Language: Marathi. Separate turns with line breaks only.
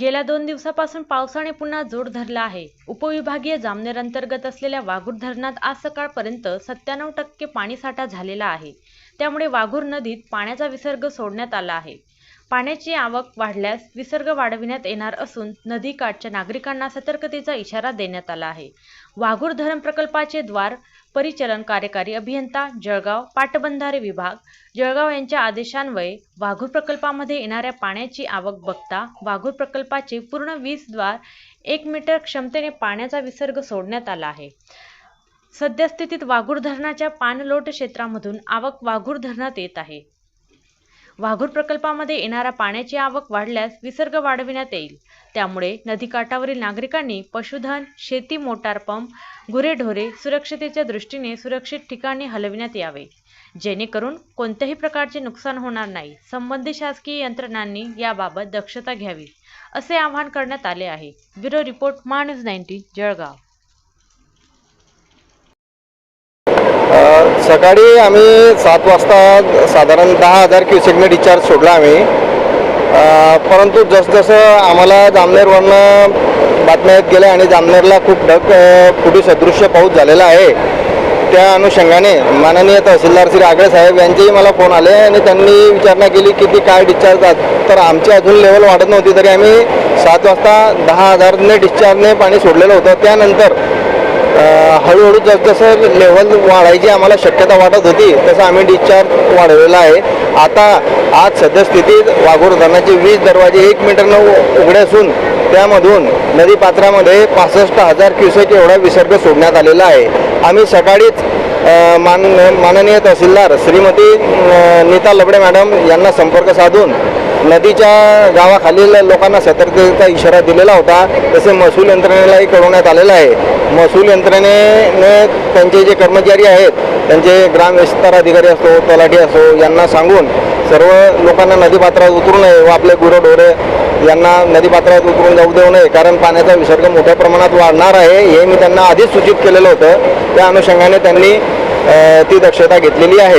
गेल्या दोन दिवसापासून पावसाने पुन्हा जोर धरला आहे. उपविभागीय जामनेर अंतर्गत असलेल्या वाघूर धरणात आज सकाळपर्यंत सत्त्याण्णव टक्के पाणीसाठा झालेला आहे. त्यामुळे वाघूर नदीत पाण्याचा विसर्ग सोडण्यात आला आहे. पाण्याची आवक वाढल्यास विसर्ग वाढविण्यात येणार असून नदीकाठच्या नागरिकांना सतर्कतेचा इशारा देण्यात आला आहे. वाघूर धरण प्रकल्पाचे द्वार परिचलन कार्यकारी अभियंता जळगाव पाटबंधारे विभाग. जळगाव यांच्या आदेशान्वये वाघूर प्रकल्पामध्ये येणाऱ्या पाण्याची आवक बघता वाघूर प्रकल्पाचे पूर्ण वीस द्वार एक मीटर क्षमतेने पाण्याचा विसर्ग सोडण्यात आला आहे. सद्यस्थितीत वाघूर धरणाच्या पाणलोट क्षेत्रामधून आवक वाघूर धरणात येत आहे. वाघूर प्रकल्पामध्ये येणाऱ्या पाण्याची आवक वाढल्यास विसर्ग वाढविण्यात येईल. त्यामुळे नदीकाठावरील नागरिकांनी पशुधन शेती मोटार पंप गुरेढोरे सुरक्षतेच्या दृष्टीने सुरक्षित ठिकाणी हलविण्यात यावे. जेणेकरून कोणत्याही प्रकारचे नुकसान होणार नाही. संबंधित शासकीय यंत्रणांनी याबाबत दक्षता घ्यावी असे आवाहन करण्यात आले आहे. Bureau report Mahanews ninety Jalgaon.
सकाळी आम्ही सात वाजता साधारण दहा हजार क्युसेकने डिस्चार्ज सोडला आम्ही. परंतु जसजसं आम्हाला जामनेरवरनं बातम्या येत गेल्या आणि जामनेरला खूप ढग अ, फुटी सदृश्य पाऊस झालेला आहे त्या अनुषंगाने माननीय तहसीलदार श्री आगळे साहेब यांचेही मला फोन आले आणि त्यांनी विचारणा केली की ती काय डिस्चार्ज तर आमची अजून लेवल वाढत नव्हती तरी आम्ही सात वाजता दहा हजारने डिस्चार्जने पाणी सोडलेलं होतं. त्यानंतर हळूहळू जसजसं लेवल वाढायची आम्हाला शक्यता वाटत होती तसं आम्ही डिस्चार्ज वाढवलेला आहे. आता आज सद्यस्थितीत वाघोर धरणाचे वीस दरवाजे एक मीटरनं उघडे असून त्यामधून नदीपात्रामध्ये पासष्ट हजार क्युसेक एवढा विसर्ग सोडण्यात आलेला आहे. आम्ही सकाळीच मान माननीय तहसीलदार श्रीमती नीता लबडे मॅडम यांना संपर्क साधून नदीच्या गावाखालील लोकांना सतर्कतेचा इशारा दिलेला होता. तसे महसूल यंत्रणेलाही कळवण्यात आलेलं आहे. महसूल यंत्रणेने त्यांचे जे कर्मचारी आहेत त्यांचे ग्राम विस्तार अधिकारी असो तलाठी असो यांना सांगून सर्व लोकांना नदीपात्रात उतरू नये व आपले गुरंढोरे यांना नदीपात्रात उतरून जाऊ देऊ नये. कारण पाण्याचा विसर्ग मोठ्या प्रमाणात वाढणार आहे हे मी त्यांना आधीच सूचित केलेलं होतं. त्या अनुषंगाने त्यांनी ती दक्षता घेतलेली आहे.